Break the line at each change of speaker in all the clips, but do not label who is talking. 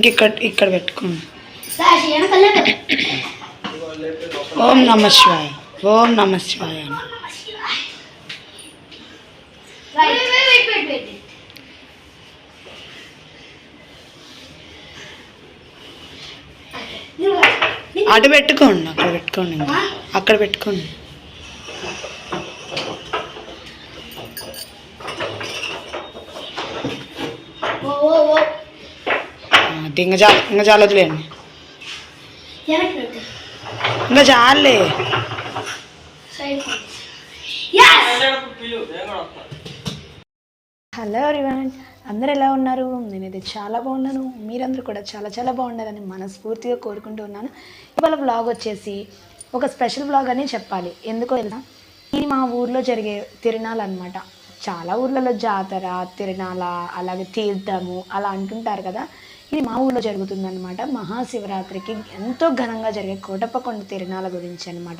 ఇంక ఇక్కడ ఇక్కడ పెట్టుకోండి
సాక్షి వెనకాల పెట్టు.
ఓం నమ శివాయ ఓం నమ శివాయ అని.
Right. Wait, wait, wait, wait. నువ్వు రా.
అటు పెట్టుకోండి అక్కడ పెట్టుకోండి ఇంకా. అక్కడ పెట్టుకోండి అది ఇంకా చాలు ఇంకా చాలు
పెట్టు
ఇంకా చాలే హలో ఎవరివన్ అందరు ఎలా ఉన్నారు? నేనైతే చాలా బాగున్నాను. మీరందరూ కూడా చాలా చాలా బాగున్నారని మనస్ఫూర్తిగా కోరుకుంటూ ఉన్నాను. ఇవాళ బ్లాగ్ వచ్చేసి ఒక స్పెషల్ బ్లాగ్ అని చెప్పాలి. ఎందుకో తెలుసా? ఇది మా ఊర్లో జరిగే తిరునాళ్ళు అనమాట చాలా ఊర్లలో జాతర తిరునాళ అలాగే తీర్థము అలా అంటుంటారు కదా. ఇది మా ఊర్లో జరుగుతుందన్నమాట. మహాశివరాత్రికి ఎంతో ఘనంగా జరిగే కోటప్పకొండ తిరణాల గురించి అనమాట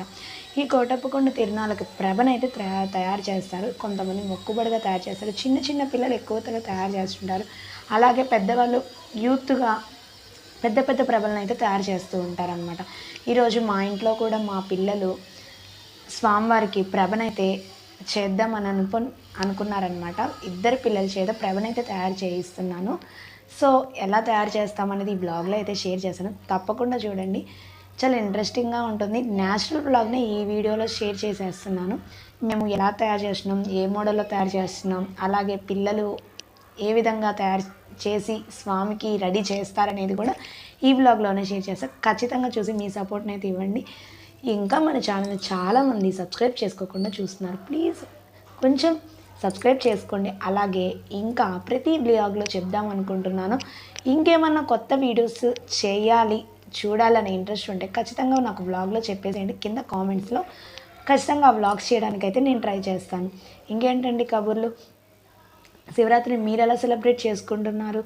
ఈ కోటప్పకొండ తిరణాలకు ప్రభనైతే తయారు చేస్తారు. కొంతమంది మొక్కుబడిగా తయారు చేస్తారు. చిన్న చిన్న పిల్లలు ఎక్కువగా తయారు చేస్తుంటారు. అలాగే పెద్దవాళ్ళు యూత్గా పెద్ద పెద్ద ప్రభలను అయితే తయారు చేస్తూ ఉంటారనమాట ఈరోజు మా ఇంట్లో కూడా మా పిల్లలు స్వామివారికి ప్రభనైతే చేద్దామని అనుకు అనుకున్నారనమాట ఇద్దరు పిల్లల చేత ప్రభనైతే తయారు చేయిస్తున్నాను. సో ఎలా తయారు చేస్తామనేది ఈ బ్లాగ్లో అయితే షేర్ చేశాను. తప్పకుండా చూడండి. చాలా ఇంట్రెస్టింగ్గా ఉంటుంది. న్యాచురల్ బ్లాగ్ని ఈ వీడియోలో షేర్ చేసేస్తున్నాను. మేము ఎలా తయారు చేస్తున్నాం ఏ మోడల్లో తయారు చేస్తున్నాం అలాగే పిల్లలు ఏ విధంగా తయారు చేసి స్వామికి రెడీ చేస్తారనేది కూడా ఈ బ్లాగ్లోనే షేర్ చేస్తాను ఖచ్చితంగా చూసి మీ సపోర్ట్ని అయితే ఇవ్వండి. ఇంకా మన ఛానల్ని చాలామంది సబ్స్క్రైబ్ చేసుకోకుండా చూస్తున్నారు. ప్లీజ్ కొంచెం సబ్స్క్రైబ్ చేసుకోండి. అలాగే ఇంకా ప్రతి బ్లాగ్లో చెప్దాం అనుకుంటున్నాను. ఇంకేమన్నా కొత్త వీడియోస్ చేయాలి చూడాలనే ఇంట్రెస్ట్ ఉంటే ఖచ్చితంగా నాకు బ్లాగ్లో చెప్పేసేయండి. కింద కామెంట్స్లో ఖచ్చితంగా ఆ వ్లాగ్స్ చేయడానికి అయితే నేను ట్రై చేస్తాను. ఇంకేంటండి కబుర్లు? శివరాత్రిని మీరు ఎలా సెలబ్రేట్ చేసుకుంటున్నారు?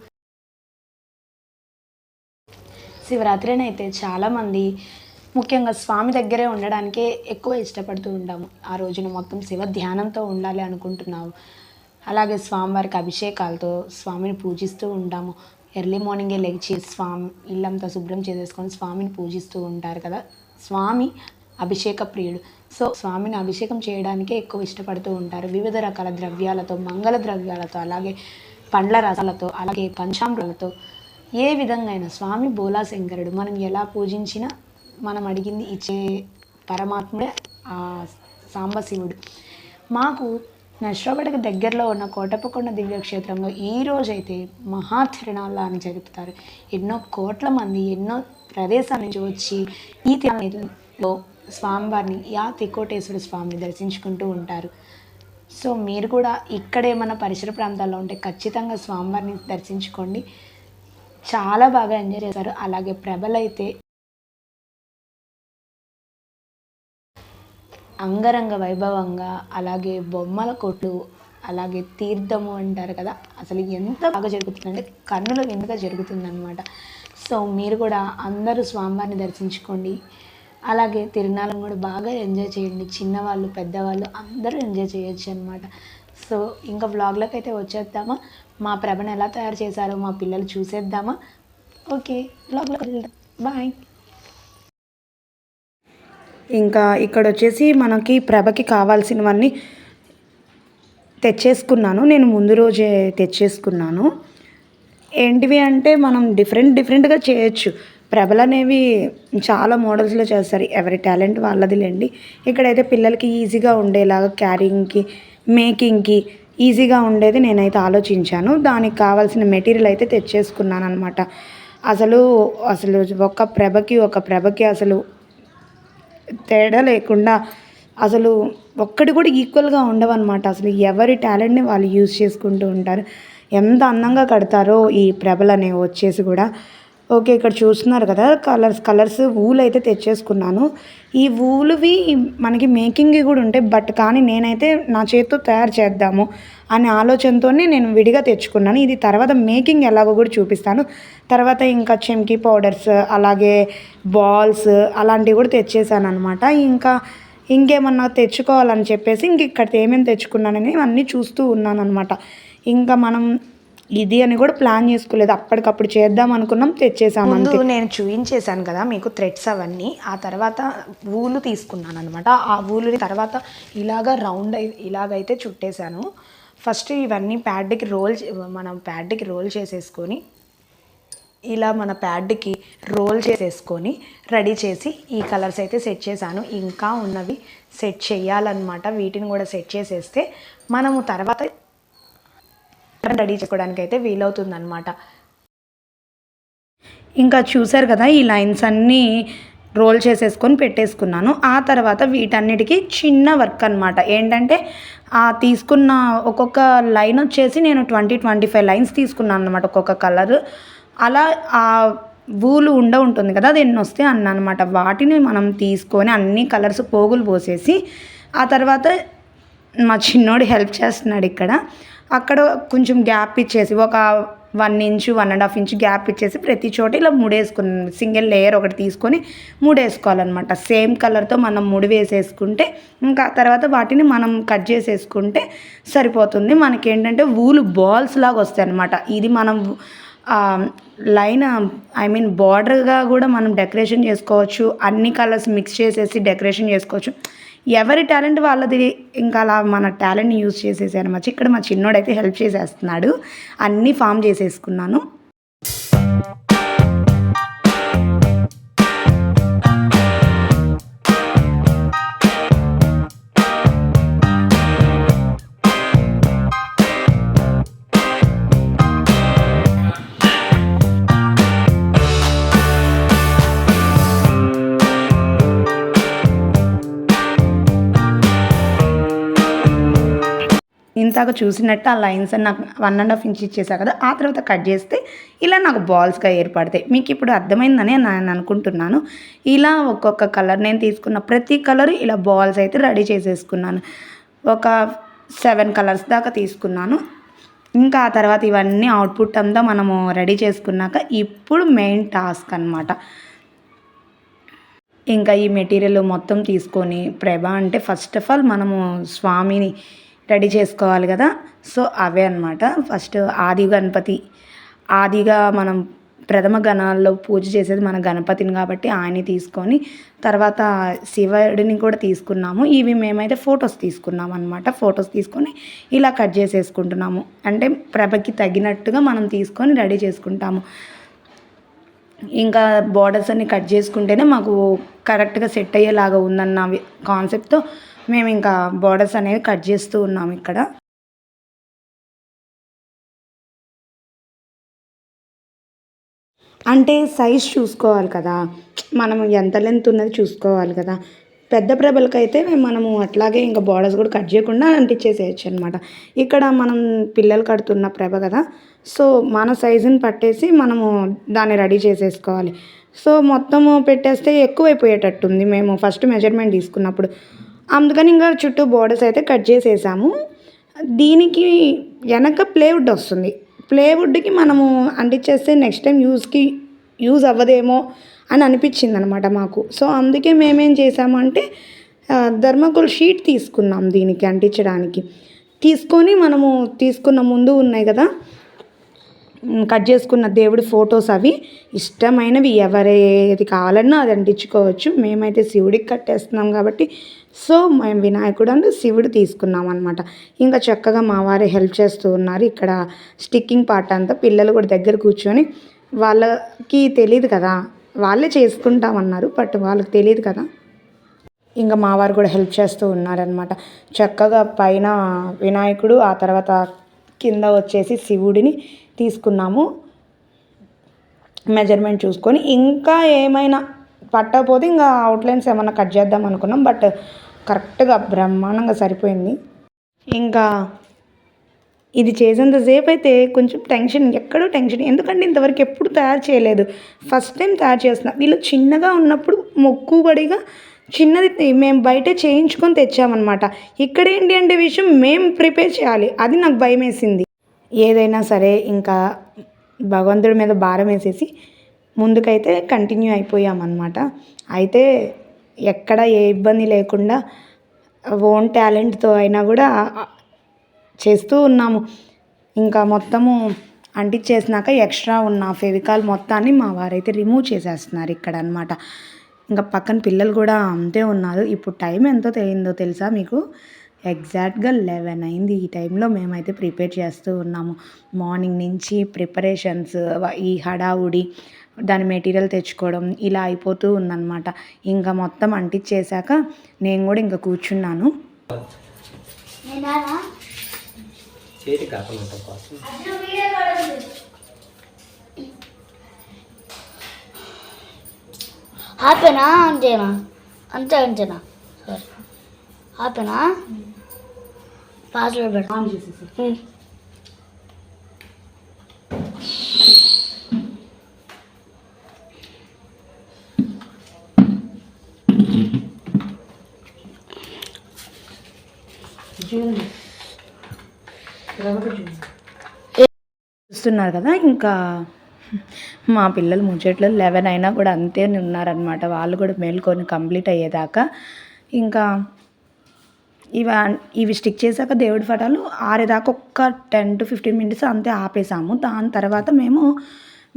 శివరాత్రిని అయితే చాలామంది ముఖ్యంగా స్వామి దగ్గరే ఉండడానికే ఎక్కువ ఇష్టపడుతూ ఉంటాము. ఆ రోజున మొత్తం శివ ధ్యానంతో ఉండాలి అనుకుంటున్నాము. అలాగే స్వామివారికి అభిషేకాలతో స్వామిని పూజిస్తూ ఉంటాము. ఎర్లీ మార్నింగే లెగిచి స్వామి ఇల్లంతా శుభ్రం చేసేసుకొని స్వామిని పూజిస్తూ ఉంటారు కదా. స్వామి అభిషేక ప్రియుడు. సో స్వామిని అభిషేకం చేయడానికే ఎక్కువ ఇష్టపడుతూ ఉంటారు. వివిధ రకాల ద్రవ్యాలతో మంగళ ద్రవ్యాలతో అలాగే పండ్ల రసాలతో అలాగే పంచామృతాలతో ఏ విధంగా అయినా స్వామి బోలా శంకరుడు మనం ఎలా పూజించినా మనం అడిగింది ఇచ్చే పరమాత్ముడే ఆ సాంబశివుడు. మాకు నష్టపడక దగ్గరలో ఉన్న కోటప్పకొండ దివ్యక్షేత్రంలో ఈ రోజైతే మహా తిరునాళ్ళ అని జరుపుతారు. ఎన్నో కోట్ల మంది ఎన్నో ప్రదేశాల నుంచి వచ్చి ఈ తిరునాళ్ళలో స్వామివారిని యా తికోటేశ్వర స్వామిని దర్శించుకుంటూ ఉంటారు. సో మీరు కూడా ఇక్కడ ఏమైనా పరిసర ప్రాంతాల్లో ఉంటే ఖచ్చితంగా స్వామివారిని దర్శించుకోండి. చాలా బాగా ఎంజాయ్ చేశారు. అలాగే ప్రభలైతే అంగరంగ వైభవంగా అలాగే బొమ్మల కొట్లు అలాగే తీర్థము అంటారు కదా అసలు ఎంత బాగా జరుగుతుందంటే కన్నుల విందుగా జరుగుతుందన్నమాట. సో మీరు కూడా అందరూ స్వామివారిని దర్శించుకోండి. అలాగే తిరునాళ్ళను కూడా బాగా ఎంజాయ్ చేయండి. చిన్నవాళ్ళు పెద్దవాళ్ళు అందరూ ఎంజాయ్ చేయొచ్చు అనమాట సో ఇంకా వ్లాగ్లోకి అయితే వచ్చేద్దామా? మా ప్రభను ఎలా తయారు చేశారో మా పిల్లలు చూసేద్దామా? ఓకే వ్లాగ్లోకి వెళ్దాం. బాయ్. ఇంకా ఇక్కడ వచ్చేసి మనకి ప్రభకి కావాల్సినవన్నీ తెచ్చేసుకున్నాను. నేను ముందు రోజే తెచ్చేసుకున్నాను. ఏంటివి అంటే మనం డిఫరెంట్ డిఫరెంట్గా చేయొచ్చు. ప్రభలు అనేవి చాలా మోడల్స్లో చేస్తారు. ఎవరి టాలెంట్ వాళ్ళదిలేండి ఇక్కడైతే పిల్లలకి ఈజీగా ఉండేలాగా క్యారింగ్కి మేకింగ్కి ఈజీగా ఉండేది నేనైతే ఆలోచించాను. దానికి కావాల్సిన మెటీరియల్ అయితే తెచ్చేసుకున్నాను అనమాట అసలు అసలు ఒక ప్రభకి ఒక ప్రభకి అసలు తేడా లేకుండా అసలు ఒక్కటి కూడా ఈక్వల్గా ఉండవన్నమాట. అసలు ఎవరి టాలెంట్ని వాళ్ళు యూజ్ చేసుకుంటూ ఉంటారు. ఎంత అందంగా కడతారో ఈ ప్రభలు అనేవి వచ్చేసి కూడా. ఓకే ఇక్కడ చూస్తున్నారు కదా కలర్స్ కలర్స్ ఊలు అయితే తెచ్చేసుకున్నాను. ఈ ఊలువి మనకి మేకింగ్ కూడా ఉంటాయి. బట్ కానీ నేనైతే నా చేతితో తయారు చేద్దాము. అనే ఆలోచనతోనే నేను విడిగా తెచ్చుకున్నాను. ఇది తర్వాత మేకింగ్ ఎలాగో కూడా చూపిస్తాను. తర్వాత ఇంకా చెమ్కీ పౌడర్స్ అలాగే బాల్స్ అలాంటివి కూడా తెచ్చేసాను అనమాట ఇంకా ఇంకేమన్నా తెచ్చుకోవాలని చెప్పేసి ఇంక ఇక్కడ ఏమేమి తెచ్చుకున్నానని అన్నీ చూస్తూ ఉన్నాను అనమాట ఇంకా మనం ఇది అని కూడా ప్లాన్ చేసుకోలేదు. అప్పటికప్పుడు చేద్దాం అనుకున్నాం తెచ్చేసాం ముందు నేను చూపించేశాను కదా మీకు థ్రెడ్స్ అవన్నీ. ఆ తర్వాత ఊలు తీసుకున్నాను అనమాట ఆ ఊలుని తర్వాత ఇలాగా రౌండ్ ఇలాగైతే చుట్టేశాను. ఫస్ట్ ఇవన్నీ ప్యాడ్కి రోల్ మనం ప్యాడ్కి రోల్ చేసేసుకొని ఇలా మన ప్యాడ్కి రోల్ చేసేసుకొని రెడీ చేసి ఈ కలర్స్ అయితే సెట్ చేశాను. ఇంకా ఉన్నవి సెట్ చేయాలన్నమాట. వీటిని కూడా సెట్ చేసేస్తే మనము తర్వాత రెడీ చేసుకోవడానికి అయితే వీలవుతుందన్నమాట. ఇంకా చూసారు కదా ఈ లైన్స్ అన్నీ రోల్ చేసేసుకొని పెట్టేసుకున్నాను. ఆ తర్వాత వీటన్నిటికీ చిన్న వర్క్ అనమాట ఏంటంటే ఆ తీసుకున్న ఒక్కొక్క లైన్ వచ్చేసి నేను ట్వంటీ ట్వంటీ ఫైవ్ లైన్స్ తీసుకున్నాను అనమాట ఒక్కొక్క కలర్. అలా ఆ వూలు ఉండ ఉంటుంది కదా అది ఎన్ని వస్తే అన్న అనమాట వాటిని మనం తీసుకొని అన్ని కలర్స్ పోగులు పోసేసి ఆ తర్వాత మా చిన్నోడు హెల్ప్ చేస్తున్నాడు ఇక్కడ. అక్కడ కొంచెం గ్యాప్ ఇచ్చేసి ఒక one inch one and half inch gap ఇచ్చేసి ప్రతి చోట ఇలా ముడేసుకుని సింగిల్ లేయర్ ఒకటి తీసుకొని ముడేసుకోవాలన్నమాట. సేమ్ కలర్తో మనం ముడి వేసేసుకుంటే ఇంకా తర్వాత వాటిని మనం కట్ చేసేసుకుంటే సరిపోతుంది. మనకి ఏంటంటే వూలు బాల్స్ లాగా వస్తాయి అనమాట ఇది మనం లైన్ ఐ మీన్ బార్డర్గా కూడా మనం డెకరేషన్ చేసుకోవచ్చు. అన్ని కలర్స్ మిక్స్ చేసేసి డెకరేషన్ చేసుకోవచ్చు. ఎవరి టాలెంట్ వాళ్ళది ఇంకా అలా మన టాలెంట్ని యూజ్ చేసేసాను అనమాట. ఇక్కడ మా చిన్నోడైతే హెల్ప్ చేసేస్తున్నాడు. అన్నీ ఫామ్ చేసేసుకున్నాను. దాకా చూసినట్టు ఆ లైన్స్ అని నాకు వన్ అండ్ హాఫ్ ఇంచ్ ఇచ్చేసా కదా ఆ తర్వాత కట్ చేస్తే ఇలా నాకు బాల్స్గా ఏర్పడతాయి. మీకు ఇప్పుడు అర్థమైందని నేను అనుకుంటున్నాను. ఇలా ఒక్కొక్క కలర్ నేను తీసుకున్న ప్రతి కలర్ ఇలా బాల్స్ అయితే రెడీ చేసేసుకున్నాను. ఒక సెవెన్ కలర్స్ దాకా తీసుకున్నాను. ఇంకా ఆ తర్వాత ఇవన్నీ అవుట్పుట్ అంతా మనము రెడీ చేసుకున్నాక ఇప్పుడు మెయిన్ టాస్క్ అనమాట ఇంకా ఈ మెటీరియల్ మొత్తం తీసుకొని ప్రభ అంటే ఫస్ట్ ఆఫ్ ఆల్ మనము స్వామిని రెడీ చేసుకోవాలి కదా. సో అవే అనమాట ఫస్ట్ ఆది గణపతి. ఆదిగా మనం ప్రథమ గణాల్లో పూజ చేసేది మన గణపతిని కాబట్టి ఆయన్ని తీసుకొని తర్వాత శివుడిని కూడా తీసుకున్నాము. ఇవి మేమైతే ఫొటోస్ తీసుకున్నాం అనమాట ఫొటోస్ తీసుకొని ఇలా కట్ చేసేసుకుంటున్నాము. అంటే ప్రభకి తగినట్టుగా మనం తీసుకొని రెడీ చేసుకుంటాము. ఇంకా బార్డర్స్ అన్ని కట్ చేసుకుంటేనే మాకు కరెక్ట్గా సెట్ అయ్యేలాగా ఉందన్న కాన్సెప్ట్తో మేము ఇంకా బోర్డర్స్ అనేవి కట్ చేస్తూ ఉన్నాం ఇక్కడ. అంటే సైజ్ చూసుకోవాలి కదా. మనం ఎంత లెంత్ ఉన్నది చూసుకోవాలి కదా. పెద్ద ప్రభలకైతే మనము అట్లాగే ఇంకా బార్డర్స్ కూడా కట్ చేయకుండా అంటించేసేయచ్చు అనమాట ఇక్కడ మనం పిల్లలు కడుతున్న ప్రభ కదా. సో మన సైజుని పట్టేసి మనము దాన్ని రెడీ చేసేసుకోవాలి. సో మొత్తము పెట్టేస్తే ఎక్కువైపోయేటట్టుంది. మేము ఫస్ట్ మెజర్మెంట్ తీసుకున్నప్పుడు అందుకని ఇంకా చుట్టూ బోర్డర్స్ అయితే కట్ చేసేసాము. దీనికి వెనక ప్లేవుడ్ వస్తుంది. ప్లేవుడ్కి మనము అంటించేస్తే నెక్స్ట్ టైం యూస్కి యూజ్ అవ్వదేమో అని అనిపించింది అనమాట మాకు. సో అందుకే మేమేం చేసామంటే ధర్మకోల్ షీట్ తీసుకున్నాం దీనికి అంటించడానికి. తీసుకొని మనము తీసుకున్న ముందు ఉన్నాయి కదా కట్ చేసుకున్న దేవుడి ఫొటోస్ అవి. ఇష్టమైనవి ఎవరేది కావాలన్నా అది అంటించుకోవచ్చు. మేమైతే శివుడికి కట్టేస్తున్నాం కాబట్టి సో మేము వినాయకుడు అండ్ శివుడు తీసుకున్నాం అనమాట ఇంకా చక్కగా మా వారే హెల్ప్ చేస్తూ ఉన్నారు. ఇక్కడ స్టిక్కింగ్ పార్ట్ అంతా పిల్లలు కూడా దగ్గర కూర్చొని వాళ్ళకి తెలియదు కదా. వాళ్ళే చేసుకుంటామన్నారు బట్ వాళ్ళకి తెలియదు కదా. ఇంకా మా వారు కూడా హెల్ప్ చేస్తూ ఉన్నారనమాట చక్కగా పైన వినాయకుడు ఆ తర్వాత కింద వచ్చేసి శివుడిని తీసుకున్నాము. మెజర్మెంట్ చూసుకొని. ఇంకా ఏమైనా పట్టకపోతే ఇంకా అవుట్లైన్స్ ఏమైనా కట్ చేద్దాం అనుకున్నాం బట్ కరెక్ట్గా బ్రహ్మాండంగా సరిపోయింది. ఇంకా ఇది చేసేంతసేపు అయితే కొంచెం టెన్షన్ ఎక్కడో టెన్షన్ ఎందుకంటే ఇంతవరకు ఎప్పుడు తయారు చేయలేదు. ఫస్ట్ టైం తయారు చేస్తున్నా. వీళ్ళు చిన్నగా ఉన్నప్పుడు మొక్కుబడిగా చిన్నది మేము బయట చేయించుకొని తెచ్చామన్నమాట. ఇక్కడ ఏంటి అంటే విషయం మేము ప్రిపేర్ చేయాలి. అది నాకు భయం వేసింది ఏదైనా సరే ఇంకా భగవంతుడి మీద భారం వేసేసి ముందుకైతే కంటిన్యూ అయిపోయామన్నమాట. అయితే ఎక్కడ ఏ ఇబ్బంది లేకుండా ఓన్ టాలెంట్తో అయినా కూడా చేస్తూ ఉన్నాము. ఇంకా మొత్తము అంటించేసినాక ఎక్స్ట్రా ఉన్న ఫెవికాల్ మొత్తాన్ని మా వారైతే రిమూవ్ చేసేస్తున్నారు ఇక్కడ అనమాట ఇంకా పక్కన పిల్లలు కూడా అంతే ఉన్నారు. ఇప్పుడు టైం ఎంతో తెలియందో తెలుసా మీకు? ఎగ్జాక్ట్గా లెవెన్ అయింది ఈ టైంలో మేమైతే ప్రిపేర్ చేస్తూ ఉన్నాము. మార్నింగ్ నుంచి ప్రిపరేషన్స్ ఈ హడావుడి దాని మెటీరియల్ తెచ్చుకోవడం ఇలా అయిపోతూ ఉందన్నమాట. ఇంకా మొత్తం అంటించేశాక నేను కూడా ఇంకా కూర్చున్నాను.
ఆపేనా అంతేనా? అంతే అంతేనా? సరే. ఆపేనా పాస్వర్డ్ పెడతా.
చూస్తున్నారు కదా ఇంకా మా పిల్లలు ముచ్చట్లు లెవెన్ అయినా కూడా అంతే ఉన్నారనమాట వాళ్ళు కూడా మేల్కొని కంప్లీట్ అయ్యేదాకా. ఇంకా ఇవి ఇవి స్టిక్ చేశాక దేవుడి ఫటాలు ఆరేదాకా ఒక్క టెన్ టు ఫిఫ్టీన్ మినిట్స్ అంతే ఆపేసాము దాని తర్వాత మేము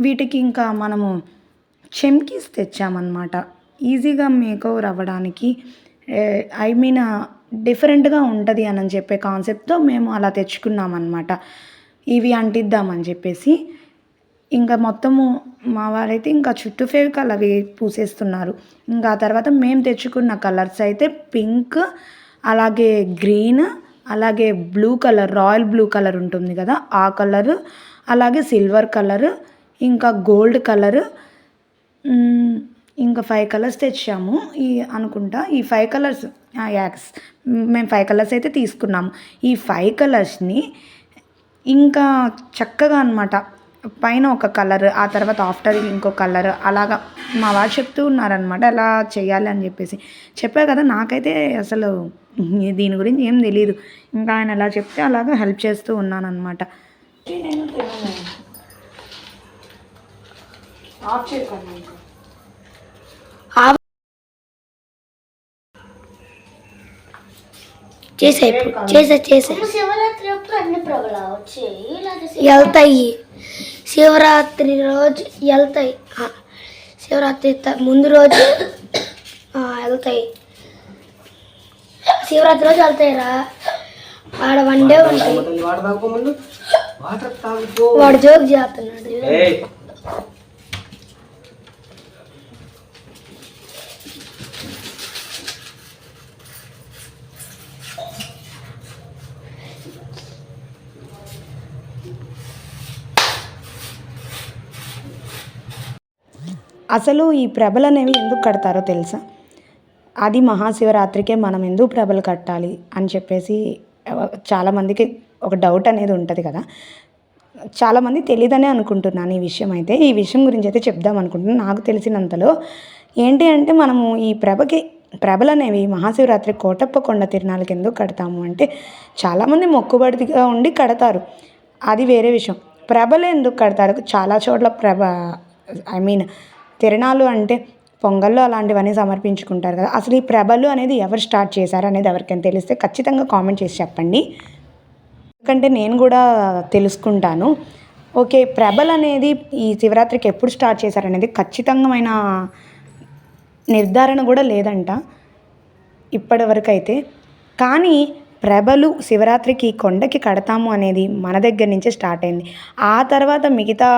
వీటికి ఇంకా మనము చెమ్కీస్ తెచ్చామన్నమాట. ఈజీగా మేకోవర్ అవ్వడానికి ఐ మీన్ డిఫరెంట్గా ఉంటుంది అని చెప్పే కాన్సెప్ట్తో మేము అలా తెచ్చుకున్నామన్నమాట. ఇవి అంటిద్దామని చెప్పేసి ఇంకా మొత్తము మా వారైతే ఇంకా చుట్టూ ఫేవికల్ అవి పూసేస్తున్నారు. ఇంకా ఆ తర్వాత మేము తెచ్చుకున్న కలర్స్ అయితే పింక్ అలాగే గ్రీన్ అలాగే blue colour royal blue colour ఉంటుంది కదా ఆ కలరు అలాగే సిల్వర్ కలర్ ఇంకా గోల్డ్ కలర్ ఇంకా ఫైవ్ కలర్స్ తెచ్చాము. ఈ అనుకుంటా ఈ ఫైవ్ కలర్స్ యాక్స్ మేము ఫైవ్ కలర్స్ అయితే తీసుకున్నాము. ఈ ఫైవ్ కలర్స్ని ఇంకా చక్కగా అనమాట పైన ఒక కలర్ ఆ తర్వాత ఆఫ్టర్ ఇంకో కలర్ అలాగా. మా వారు చెప్తూ ఉన్నారనమాట ఎలా చేయాలి అని చెప్పేసి. చెప్పా కదా నాకైతే అసలు దీని గురించి ఏం తెలియదు ఇంకా ఆయన ఎలా చెప్తే అలాగా హెల్ప్ చేస్తూ ఉన్నానమాట ఆఫ్
చేసే ఇప్పుడు చేసే చేసే. శివరాత్రి అప్పుడు అన్ని ప్రభలు వచ్చాయి వెళ్తాయి. శివరాత్రి రోజు వెళ్తాయి. శివరాత్రి త- ముందు రోజు వెళ్తాయి. శివరాత్రి రోజు వెళ్తాయి రా. ఆడ వన్ డే ఉంటాయి. వాడు జోక్ చేస్తున్నాడు.
అసలు ఈ ప్రభలు అనేవి ఎందుకు కడతారో తెలుసా? అది మహాశివరాత్రికే మనం ఎందుకు ప్రభలు కట్టాలి అని చెప్పేసి చాలామందికి ఒక డౌట్ అనేది ఉంటుంది కదా. చాలామంది తెలియదనే అనుకుంటున్నాను ఈ విషయం అయితే. ఈ విషయం గురించి అయితే చెప్దాం అనుకుంటున్నాను. నాకు తెలిసినంతలో ఏంటి అంటే మనము ఈ ప్రభకి ప్రభలు అనేవి మహాశివరాత్రి కోటప్ప కొండ తిరునాళ్ళకి ఎందుకు కడతాము అంటే చాలామంది మొక్కుబడిగా ఉండి కడతారు. అది వేరే విషయం. ప్రభలు ఎందుకు కడతారు? చాలా చోట్ల ప్రభ ఐ మీన్ తిరణాలు అంటే పొంగల్లో అలాంటివన్నీ సమర్పించుకుంటారు కదా. అసలు ఈ ప్రభలు అనేది ఎవరు స్టార్ట్ చేశారు అనేది ఎవరికైనా తెలిస్తే ఖచ్చితంగా కామెంట్ చేసి చెప్పండి. ఎందుకంటే నేను కూడా తెలుసుకుంటాను. ఓకే ప్రభలు అనేది ఈ శివరాత్రికి ఎప్పుడు స్టార్ట్ చేశారనేది ఖచ్చితంగా నిర్ధారణ కూడా లేదంట ఇప్పటి వరకు అయితే కానీ ప్రభలు శివరాత్రికి కొండకి కడతాము అనేది మన దగ్గర నుంచే స్టార్ట్ అయింది. ఆ తర్వాత మిగతా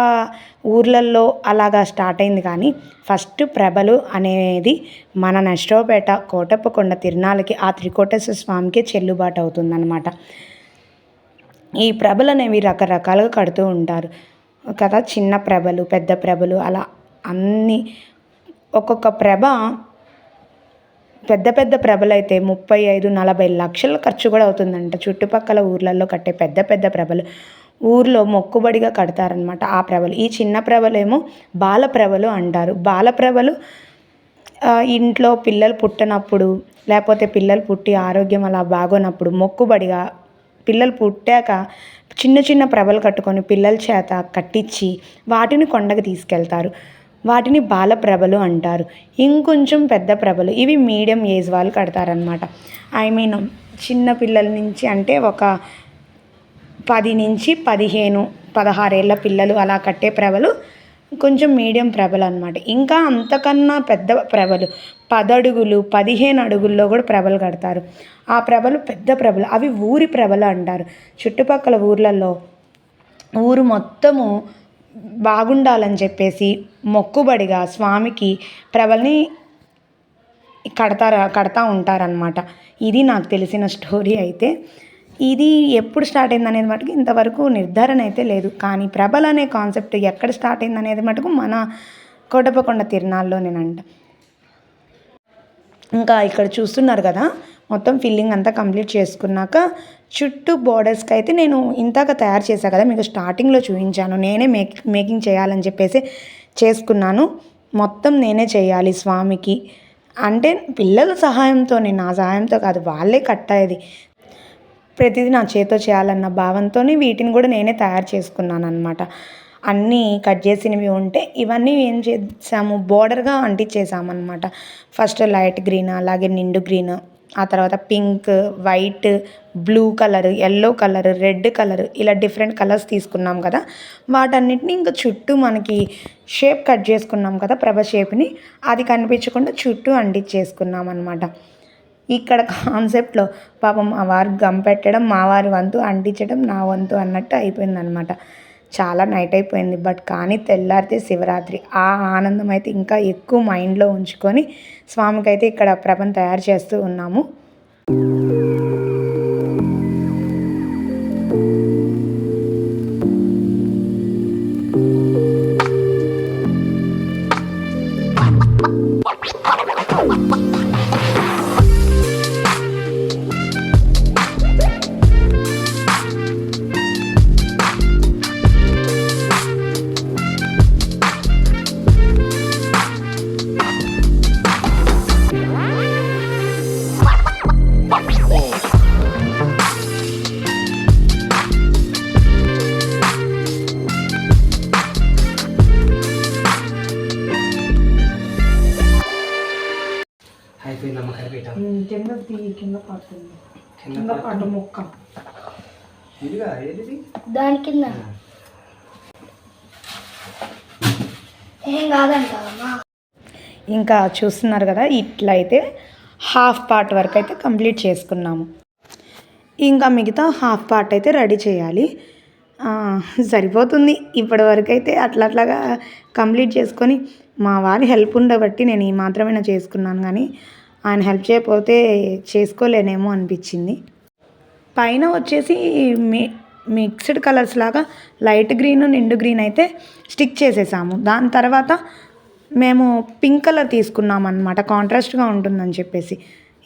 ఊర్లల్లో అలాగా స్టార్ట్ అయింది కానీ ఫస్ట్ ప్రభలు అనేది మన నష్టోపేట కోటప్పకొండ తిరునాళ్ళకి ఆ త్రికోటేశ్వర స్వామికే చెల్లుబాటు అవుతుందన్నమాట. ఈ ప్రభలు అనేవి రకరకాలుగా కడుతూ ఉంటారు. కదా చిన్న ప్రభలు పెద్ద ప్రభలు అలా అన్ని ఒక్కొక్క ప్రభ పెద్ద పెద్ద ప్రభలైతే ముప్పై ఐదు నలభై లక్షల ఖర్చు కూడా అవుతుందంట. చుట్టుపక్కల ఊర్లలో కట్టే పెద్ద పెద్ద ప్రభలు. ఊర్లో మొక్కుబడిగా కడతారనమాట ఆ ప్రభలు. ఈ చిన్న ప్రభలేమో బాల ప్రభలు అంటారు. బాల ప్రభలు ఇంట్లో పిల్లలు పుట్టినప్పుడు లేకపోతే పిల్లలు పుట్టి ఆరోగ్యం అలా బాగోనప్పుడు మొక్కుబడిగా పిల్లలు పుట్టాక చిన్న చిన్న ప్రభలు కట్టుకొని పిల్లల చేత కట్టించి వాటిని కొండకు తీసుకెళ్తారు. వాటిని బాల ప్రభలు అంటారు. ఇంకొంచెం పెద్ద ప్రభలు. ఇవి మీడియం ఏజ్ వాళ్ళు కడతారనమాట ఐ మీన్ చిన్న పిల్లల నుంచి అంటే ఒక పది నుంచి పదిహేను పదహారేళ్ళ పిల్లలు అలా కట్టే ప్రభలు కొంచెం మీడియం ప్రభలు అనమాట ఇంకా అంతకన్నా పెద్ద ప్రభలు పదడుగులు పదిహేను అడుగుల్లో కూడా ప్రభలు కడతారు. ఆ ప్రభలు పెద్ద ప్రభలు. అవి ఊరి ప్రభలు అంటారు. చుట్టుపక్కల ఊర్లలో ఊరు మొత్తము బాగుండాలని చెప్పేసి మొక్కుబడిగా స్వామికి ప్రభల్ని కడతారు కడతా ఉంటారనమాట ఇది నాకు తెలిసిన స్టోరీ అయితే. ఇది ఎప్పుడు స్టార్ట్ అయింది అనేది మటుకు ఇంతవరకు నిర్ధారణ అయితే లేదు. కానీ ప్రభల్ అనే కాన్సెప్ట్ ఎక్కడ స్టార్ట్ అయింది అనేది మటుకు మన కోటపకొండ తిరునాళ్ళలోనేనంట. ఇంకా ఇక్కడ చూస్తున్నారు కదా మొత్తం ఫిల్లింగ్ అంతా కంప్లీట్ చేసుకున్నాక చుట్టూ బోర్డర్స్కి అయితే నేను ఇంతాక తయారు చేశాను కదా మీకు స్టార్టింగ్లో చూపించాను. నేనే మేక్ మేకింగ్ చేయాలని చెప్పేసి చేసుకున్నాను. మొత్తం నేనే చేయాలి స్వామికి. అంటే పిల్లల సహాయంతోనే నా సహాయంతో కాదు వాళ్ళే కట్టేది. ప్రతిదీ నా చేతితో చేయాలన్న భావంతో వీటిని కూడా నేనే తయారు చేసుకున్నాను అనమాట అన్నీ కట్ చేసినవి ఉంటే ఇవన్నీ ఏం చేసాము బోర్డర్గా అంటించేసామన్నమాట ఫస్ట్ లైట్ గ్రీన్ అలాగే నిండు గ్రీన్ ఆ తర్వాత pink white blue colour yellow colour red colour ఇలా డిఫరెంట్ కలర్స్ తీసుకున్నాం కదా. వాటన్నిటిని ఇంకా చుట్టూ మనకి షేప్ కట్ చేసుకున్నాం కదా ప్రభ షేప్ని. అది కనిపించకుండా చుట్టూ అంటించేసుకున్నాం అనమాట ఇక్కడ కాన్సెప్ట్లో పాపం మా వారు గమ్ పెట్టడం మా వారి వంతు అంటించడం నా వంతు అన్నట్టు అయిపోయిందనమాట చాలా నైట్ అయిపోయింది. బట్ కానీ తెల్లారితే శివరాత్రి. ఆ ఆనందం అయితే ఇంకా ఎక్కువ మైండ్లో ఉంచుకొని స్వామికి అయితే ఇక్కడ ప్రభం తయారు చేస్తూ ఉన్నాము. పడుతుంది
కింద
పాటు ముక్క.
దాని కింద. ఏం కాదంటావమ్మా?
ఇంకా చూస్తున్నారు కదా ఇట్లా అయితే హాఫ్ పార్ట్ వరకు అయితే కంప్లీట్ చేసుకున్నాము. ఇంకా మిగతా హాఫ్ పార్ట్ అయితే రెడీ చేయాలి. ఆ, సరిపోతుంది. ఇప్పటి వరకు అయితే అట్లా అట్లాగా కంప్లీట్ చేసుకొని మా వారి హెల్ప్ ఉండబట్టి నేను ఈ మాత్రమే చేసుకున్నాను కానీ ఆయన హెల్ప్ చేయకపోతే చేసుకోలేనేమో అనిపించింది. పైన వచ్చేసి మీ మిక్స్డ్ కలర్స్ లాగా లైట్ గ్రీన్ నిండు గ్రీన్ అయితే స్టిక్ చేసేసాము. దాని తర్వాత మేము పింక్ కలర్ తీసుకున్నాం అనమాట కాంట్రాస్ట్గా ఉంటుందని చెప్పేసి.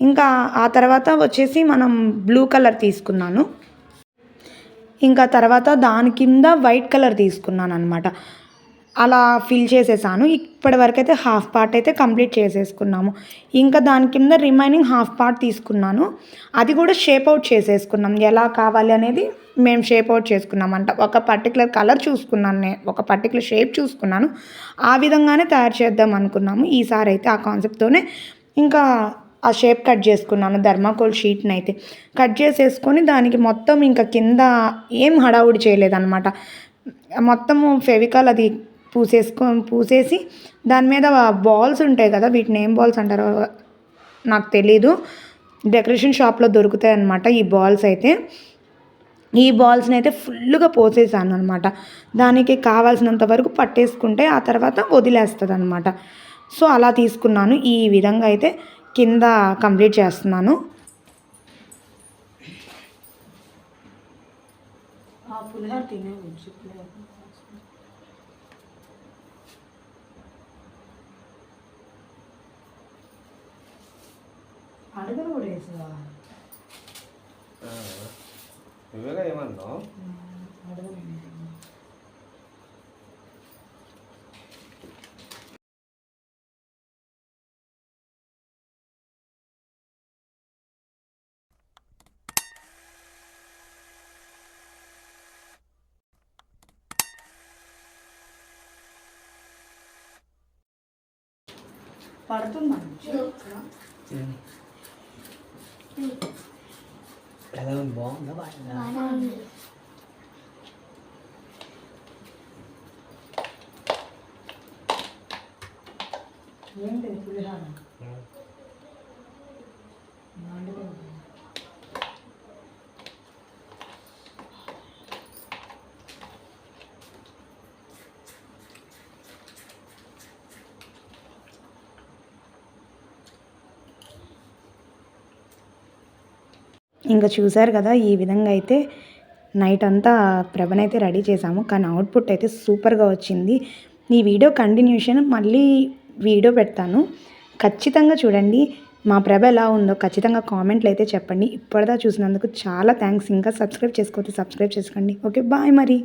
ఇంకా ఆ తర్వాత వచ్చేసి మనం బ్లూ కలర్ తీసుకున్నాను. ఇంకా తర్వాత దాని కింద వైట్ కలర్ తీసుకున్నాను అనమాట అలా ఫిల్ చేసేసాను. ఇప్పటి వరకు అయితే హాఫ్ పార్ట్ అయితే కంప్లీట్ చేసేసుకున్నాము. ఇంకా దాని కింద రిమైనింగ్ హాఫ్ పార్ట్ తీసుకున్నాను. అది కూడా షేప్ అవుట్ చేసేసుకున్నాం. ఎలా కావాలి అనేది మేము షేప్ అవుట్ చేసుకున్నామంట. ఒక పర్టికులర్ కలర్ చూసుకున్నాను నేను ఒక పర్టికులర్ షేప్ చూసుకున్నాను. ఆ విధంగానే తయారు చేద్దాం అనుకున్నాము. ఈసారి అయితే ఆ కాన్సెప్ట్తోనే ఇంకా ఆ షేప్ కట్ చేసుకున్నాను. ధర్మాకోల్ షీట్ని అయితే కట్ చేసేసుకొని దానికి మొత్తం ఇంకా కింద ఏం హడావుడి చేయలేదన్నమాట. మొత్తము ఫెవికాల్ అది పూసేసుకో పూసేసి దాని మీద బాల్స్ ఉంటాయి కదా వీటిని ఏం బాల్స్ అంటారో నాకు తెలీదు. డెకరేషన్ షాప్లో దొరుకుతాయి అన్నమాట ఈ బాల్స్ అయితే. ఈ బాల్స్ని అయితే ఫుల్గా పోసేసాను అనమాట దానికి కావాల్సినంత వరకు పట్టేసుకుంటే ఆ తర్వాత వదిలేస్తుంది అనమాట సో అలా తీసుకున్నాను. ఈ విధంగా అయితే కింద కంప్లీట్ చేస్తున్నాను. తినే అడుగులు కూడా వేసావా?
నువ్వేగా ఏమన్నావు?
అడుగులు పడుతుందా?
ఎలా ఉంది బాగుందా బాగా
ఏంటి పులిహార? మాండుతుంది. ఇంకా చూశారు కదా ఈ విధంగా అయితే నైట్ అంతా ప్రభనైతే రెడీ చేశాము కానీ అవుట్పుట్ అయితే సూపర్గా వచ్చింది. ఈ వీడియో కంటిన్యూషన్ మళ్ళీ వీడియో పెడతాను. ఖచ్చితంగా చూడండి మా ప్రభ ఎలా ఉందో ఖచ్చితంగా కామెంట్లు అయితే చెప్పండి. ఇప్పటిదా చూసినందుకు చాలా థ్యాంక్స్ ఇంకా సబ్స్క్రైబ్ చేసుకోవచ్చు సబ్స్క్రైబ్ చేసుకోండి. ఓకే బాయ్ మరి.